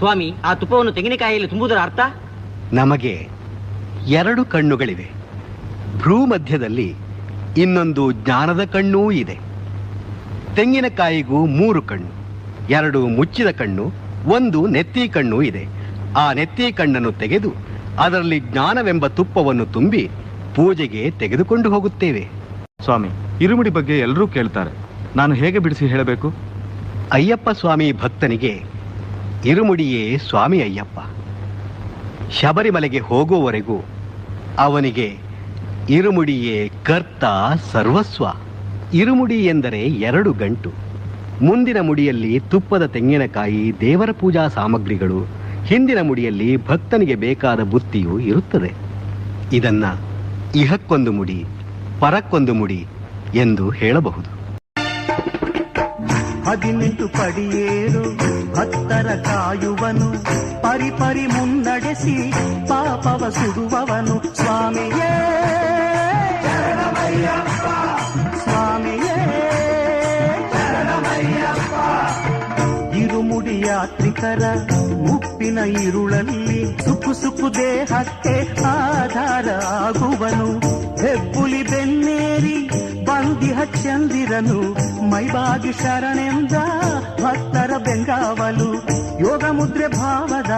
ಸ್ವಾಮಿ ಆ ತುಪ್ಪವನ್ನು ತೆಂಗಿನಕಾಯಿಯಲ್ಲಿ ತುಂಬುವುದರ ಅರ್ಥ? ನಮಗೆ ಎರಡು ಕಣ್ಣುಗಳಿವೆ. ಭ್ರೂ ಮಧ್ಯದಲ್ಲಿ ಇನ್ನೊಂದು ಜ್ಞಾನದ ಕಣ್ಣೂ ಇದೆ. ತೆಂಗಿನಕಾಯಿಗೂ ಮೂರು ಕಣ್ಣು ಎರಡು ಮುಚ್ಚಿದ ಕಣ್ಣು ಒಂದು ನೆತ್ತಿ ಕಣ್ಣು ಇದೆ. ಆ ನೆತ್ತಿ ಕಣ್ಣನ್ನು ತೆಗೆದು ಅದರಲ್ಲಿ ಜ್ಞಾನವೆಂಬ ತುಪ್ಪವನ್ನು ತುಂಬಿ ಪೂಜೆಗೆ ತೆಗೆದುಕೊಂಡು ಹೋಗುತ್ತೇವೆ. ಸ್ವಾಮಿ ಇರುಮುಡಿ ಬಗ್ಗೆ ಎಲ್ಲರೂ ಕೇಳ್ತಾರೆ. ನಾನು ಹೇಗೆ ಬಿಡಿಸಿ ಹೇಳಬೇಕು? ಅಯ್ಯಪ್ಪ ಸ್ವಾಮಿ ಭಕ್ತನಿಗೆ ಇರುಮುಡಿಯೇ ಸ್ವಾಮಿ ಅಯ್ಯಪ್ಪ ಶಬರಿಮಲೆಗೆ ಹೋಗುವವರೆಗೂ ಅವನಿಗೆ ಇರುಮುಡಿಯೇ ಕರ್ತ ಸರ್ವಸ್ವ. ಇರುಮುಡಿ ಎಂದರೆ ಎರಡು ಗಂಟು. ಮುಂದಿನ ಮುಡಿಯಲ್ಲಿ ತುಪ್ಪದ ತೆಂಗಿನಕಾಯಿ, ದೇವರ ಪೂಜಾ ಸಾಮಗ್ರಿಗಳು, ಹಿಂದಿನ ಮುಡಿಯಲ್ಲಿ ಭಕ್ತನಿಗೆ ಬೇಕಾದ ಬುತ್ತಿಯೂ ಇರುತ್ತದೆ. ಇದನ್ನ ಇಹಕ್ಕೊಂದು ಮುಡಿ, ಪರಕ್ಕೊಂದು ಮುಡಿ ಎಂದು ಹೇಳಬಹುದು. ಹದಿನೆಂಟು ಪಡಿಯೇರು ಹತ್ತರ ಕಾಯುವನು ಪರಿಪರಿ ಮುನ್ನಡೆಸಿ ಪಾಪವ ಸುಡುವವನು ಸ್ವಾಮಿಯೇ ಸ್ವಾಮಿಯೇ ಇರುಮುಡಿ ಯಾತ್ರಿಕರ ಮುಪ್ಪಿನ ಇರುಳಲ್ಲಿ ಸುಕ್ಕು ಸುಕ್ಕು ದೇಹಕ್ಕೆ ಆಧಾರ ಆಗುವನು ಹೆಬ್ಬುಲಿ ಬೆನ್ನೇರಿ ಬಂದಿಹ ಚಂದಿರನು ಮೈಬಾಗಿ ಶರಣೆಂದ ಭಕ್ತರ ಬೆಂಗಾವಲು ಯೋಗ ಮುದ್ರೆ ಭಾವದ